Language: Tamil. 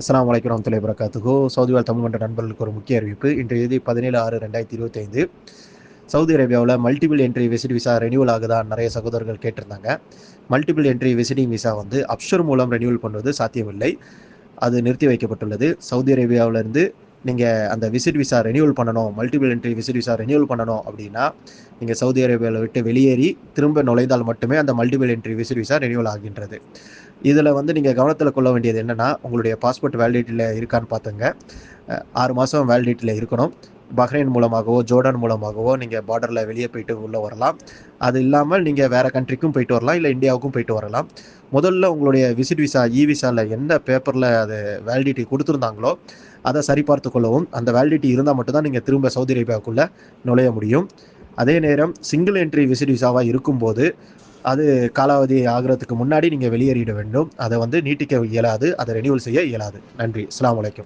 அஸ்லாம் வலைக்கம் வரமத்துல்லாஹி வரகாத்துகோ சவுதி வாழ் தமிழ் மன்ற நண்பர்களுக்கு ஒரு முக்கிய அறிவிப்பு. இன்றைய தேதி பதினேழு ஆறு ரெண்டாயிரத்தி இருபத்தைந்து. சவுதி அரேபியாவில் multiple entry visit visa renewal ஆகுதான் நிறைய சகோதரர்கள் கேட்டிருந்தாங்க. மல்டிபிள் என்ட்ரி விசிட்டிங் விசா வந்து அப்ஷர் மூலம் ரெனியூவல் பண்ணுவது சாத்தியமில்லை. அது நிறுத்தி வைக்கப்பட்டுள்ளது. சவுதி அரேபியாவிலிருந்து நீங்கள் அந்த விசிட் விசா ரெனியூவல் பண்ணணும் multiple entry visit visa renewal பண்ணணும் அப்படின்னா நீங்கள் சவுதி அரேபியாவில் விட்டு வெளியேறி திரும்ப நுழைந்தால் மட்டுமே அந்த multiple entry visit visa renewal ஆகின்றது. இதில் வந்து நீங்கள் கவனத்தில் கொள்ள வேண்டியது என்னென்னா உங்களுடைய பாஸ்போர்ட் வேலிடிட்டியில் இருக்கான்னு பார்த்துங்க ஆறு மாதம் வேலிடிட்டியில் இருக்கணும். பஹ்ரைன் மூலமாகவோ ஜோர்டான் மூலமாகவோ நீங்கள் பார்டரில் வெளியே போயிட்டு உள்ளே வரலாம். அது இல்லாமல் நீங்கள் வேறு கண்ட்ரிக்கும் போயிட்டு வரலாம் இல்லை இந்தியாவுக்கும் போயிட்டு வரலாம். முதல்ல உங்களுடைய விசிட் விசா இ விசாவில் எந்த பேப்பரில் அது வேலிடிட்டி கொடுத்துருந்தாங்களோ அதை சரிபார்த்து கொள்ளவும். அந்த வேலிடிட்டி இருந்தால் மட்டும்தான் நீங்கள் திரும்ப சவுதி அரேபியாவுக்குள்ளே நுழைய முடியும். அதே நேரம் சிங்கிள் என்ட்ரி விசிட் விசாவாக இருக்கும்போது அது காலாவதி ஆகிறதுக்கு முன்னாடி நீங்கள் வெளியேறிட வேண்டும். அதை வந்து நீட்டிக்க இயலாது அதை ரெனியூவல் செய்ய இயலாது. நன்றி. அஸ்ஸலாமு அலைக்கும்.